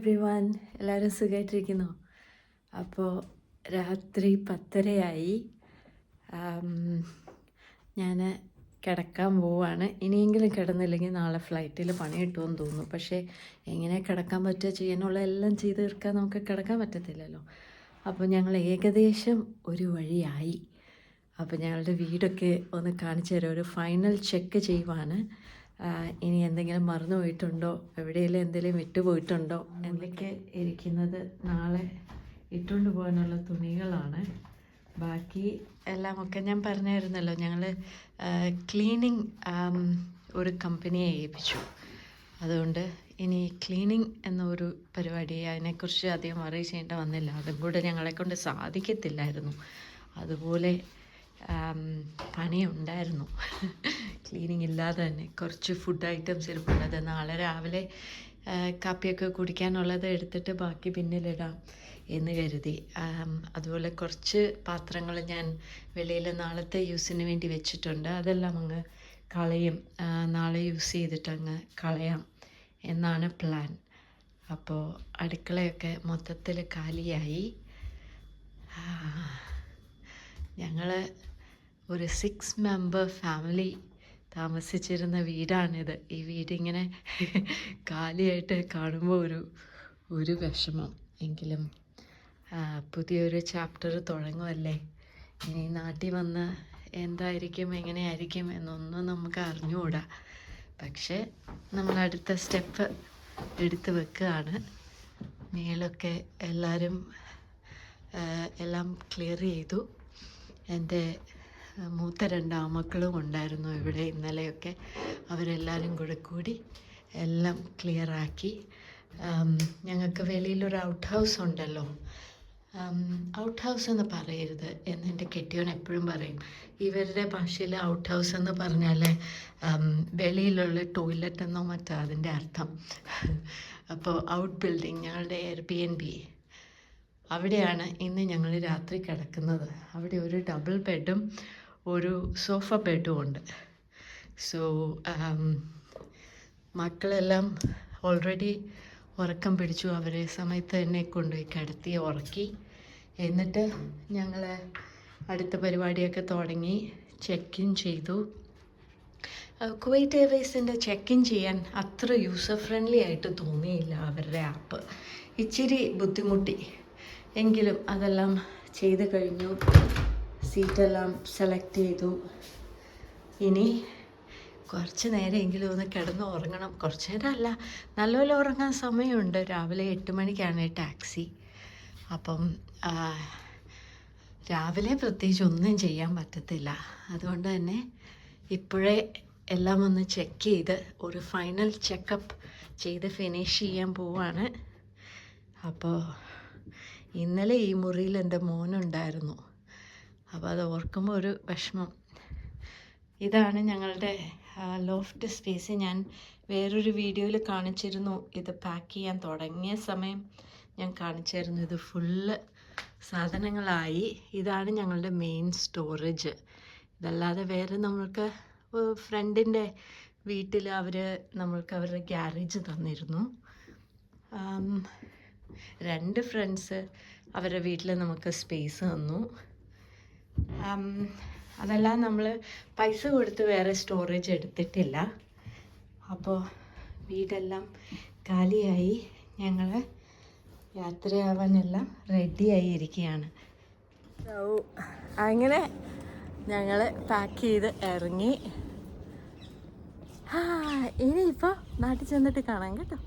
Every one എല്ലാവരും സുഖമായിട്ടിരിക്കുന്നു അപ്പോൾ രാത്രി പത്തരയായി. ഞാൻ കിടക്കാൻ പോവാണ്. ഇനിയെങ്കിലും കിടന്നില്ലെങ്കിൽ നാളെ ഫ്ലൈറ്റിൽ പണി കിട്ടുമെന്ന് തോന്നുന്നു. പക്ഷേ എങ്ങനെ കിടക്കാൻ പറ്റുക ചെയ്യാനുള്ള എല്ലാം ചെയ്ത് തീർക്കാൻ നമുക്ക് കിടക്കാൻ പറ്റത്തില്ലല്ലോ. അപ്പോൾ ഞങ്ങൾ ഏകദേശം ഒരു വഴിയായി. അപ്പോൾ ഞങ്ങളുടെ വീടൊക്കെ ഒന്ന് കാണിച്ചു തരാം. ഒരു ഫൈനൽ ചെക്ക് ചെയ്യുവാണ്. ഇനി എന്തെങ്കിലും മറന്നു പോയിട്ടുണ്ടോ? എവിടെയെങ്കിലും എന്തെങ്കിലും വിട്ടുപോയിട്ടുണ്ടോ എന്തൊക്കെ ഇരിക്കുന്നത് നാളെ ഇട്ടുകൊണ്ട് പോകാനുള്ള തുണികളാണ്. ബാക്കി എല്ലാമൊക്കെ ഞാൻ പറഞ്ഞായിരുന്നല്ലോ ഞങ്ങൾ ക്ലീനിങ് ഒരു കമ്പനിയെ ഏൽപ്പിച്ചു. അതുകൊണ്ട് ഇനി ക്ലീനിങ് എന്നൊരു പരിപാടി അതിനെക്കുറിച്ച് അധികം അറിയിച്ചേണ്ട വന്നില്ല. അതും കൂടെ ഞങ്ങളെ കൊണ്ട് സാധിക്കത്തില്ലായിരുന്നു. അതുപോലെ പണിയുണ്ടായിരുന്നു. ക്ലീനിങ് ഇല്ലാതെ തന്നെ കുറച്ച് ഫുഡ് ഐറ്റംസ് ഇരിപ്പുള്ളത് നാളെ രാവിലെ കാപ്പിയൊക്കെ കുടിക്കാനുള്ളത് എടുത്തിട്ട് ബാക്കി പിന്നിലിടാം എന്ന് കരുതി. അതുപോലെ കുറച്ച് പാത്രങ്ങൾ ഞാൻ വെളിയിൽ നാളത്തെ യൂസിന് വേണ്ടി വെച്ചിട്ടുണ്ട്. അതെല്ലാം അങ്ങ് കളയും. നാളെ യൂസ് ചെയ്തിട്ട് അങ്ങ് കളയാം എന്നാണ് പ്ലാൻ അപ്പോൾ അടുക്കളയൊക്കെ മൊത്തത്തിൽ കാലിയായി. ഞങ്ങൾ ഒരു സിക്സ് മെമ്പർ ഫാമിലി താമസിച്ചിരുന്ന വീടാണിത്. ഈ വീടിങ്ങനെ കാലിയായിട്ട് കാണുമ്പോൾ ഒരു ഒരു വിഷമം. എങ്കിലും പുതിയൊരു ചാപ്റ്റർ തുടങ്ങുമല്ലേ ഇനി നാട്ടിൽ വന്ന് എന്തായിരിക്കും എങ്ങനെയായിരിക്കും എന്നൊന്നും നമുക്ക് അറിഞ്ഞുകൂടാ. പക്ഷേ നമ്മൾ അടുത്ത സ്റ്റെപ്പ് എടുത്ത് വെക്കുകയാണ്. മേലൊക്കെ എല്ലാവരും എല്ലാം ക്ലിയർ ചെയ്തു. എന്റെ മൂത്ത രണ്ട് ആമക്കളും ഉണ്ടായിരുന്നു ഇവിടെ ഇന്നലെയൊക്കെ. അവരെല്ലാവരും കൂടെ കൂടി എല്ലാം ക്ലിയറാക്കി ഞങ്ങൾക്ക് വെളിയിലൊരു ഔട്ട് ഹൗസ് ഉണ്ടല്ലോ. ഔട്ട് ഹൗസ് എന്ന് പറയരുത് എന്ന് എന്റെ കെട്ടിയോൻ എപ്പോഴും പറയും. ഇവരുടെ ഭാഷയിൽ ഔട്ട് ഹൗസ് എന്ന് പറഞ്ഞാൽ വെളിയിലുള്ള ടോയ്ലറ്റ് എന്നോ മറ്റോ അതിന്റെ അർത്ഥം. അപ്പോൾ ഔട്ട് ബിൽഡിങ് ഞങ്ങളുടെ എയർ ബി എൻ ബി അവിടെയാണ് ഇന്ന് ഞങ്ങൾ രാത്രി കിടക്കുന്നത്. അവിടെ ഒരു ഡബിൾ ബെഡും ഒരു സോഫ ബെഡും ഉണ്ട്. സോ മക്കളെല്ലാം ഓൾറെഡി ഉറക്കം പിടിച്ചു. അവരെ സമയത്ത് തന്നെ കൊണ്ടുപോയി കിടത്തി ഉറക്കി. എന്നിട്ട് ഞങ്ങൾ അടുത്ത പരിപാടിയൊക്കെ തുടങ്ങി. ചെക്ക് ഇൻ ചെയ്തു. കുവൈറ്റ് എയർവേസിന്റെ ചെക്ക് ഇൻ ചെയ്യാൻ അത്ര യൂസർ ഫ്രണ്ട്ലി ആയിട്ട് തോന്നിയില്ല അവരുടെ ആപ്പ് ഇച്ചിരി ബുദ്ധിമുട്ടി. എങ്കിലും അതെല്ലാം ചെയ്ത് കഴിഞ്ഞു. സീറ്റെല്ലാം സെലക്ട് ചെയ്തു. ഇനി കുറച്ച് നേരമെങ്കിലും ഒന്ന് കിടന്ന് ഉറങ്ങണം. കുറച്ച് നേരം അല്ല നല്ലപോലെ ഉറങ്ങാൻ സമയമുണ്ട്. രാവിലെ എട്ട് മണിക്കാണ് ടാക്സി. അപ്പം രാവിലെ പ്രത്യേകിച്ച് ഒന്നും ചെയ്യാൻ പറ്റത്തില്ല. അതുകൊണ്ട് തന്നെ ഇപ്പോഴേ എല്ലാം ഒന്ന് ചെക്ക് ചെയ്ത് ഒരു ഫൈനൽ ചെക്കപ്പ് ചെയ്ത് ഫിനിഷ് ചെയ്യാൻ പോവാണ്. അപ്പോൾ ഇന്നലെ ഈ മുറിയിൽ എന്റെ മോനുണ്ടായിരുന്നു. അപ്പോൾ അത് ഓർക്കുമ്പോൾ ഒരു വിഷമം. ഇതാണ് ഞങ്ങളുടെ ലോഫ്റ്റ് സ്പേസ് ഞാൻ വേറൊരു വീഡിയോയിൽ കാണിച്ചിരുന്നു. ഇത് പാക്ക് ചെയ്യാൻ തുടങ്ങിയ സമയം ഞാൻ കാണിച്ചായിരുന്നു ഇത് ഫുള്ള് സാധനങ്ങളായി. ഇതാണ് ഞങ്ങളുടെ മെയിൻ സ്റ്റോറേജ് ഇതല്ലാതെ വേറെ നമ്മൾക്ക് ഫ്രണ്ടിന്റെ വീട്ടിൽ അവർ നമ്മൾക്ക് അവരുടെ ഗ്യാരേജ് തന്നിരുന്നു. രണ്ട് ഫ്രണ്ട്സ് അവരുടെ വീട്ടിൽ നമുക്ക് സ്പേസ് തന്നു. അതെല്ലാം നമ്മൾ പൈസ കൊടുത്ത് വേറെ സ്റ്റോറേജ് എടുത്തിട്ടില്ല. അപ്പോൾ വീടെല്ലാം കാലിയായി. ഞങ്ങൾ യാത്രയാവാനെല്ലാം റെഡിയായി ഇരിക്കുകയാണ് അങ്ങനെ ഞങ്ങൾ പാക്ക് ചെയ്ത് ഇറങ്ങി. ഇനിയിപ്പോൾ നാട്ടിൽ ചെന്നിട്ട് കാണാം കേട്ടോ.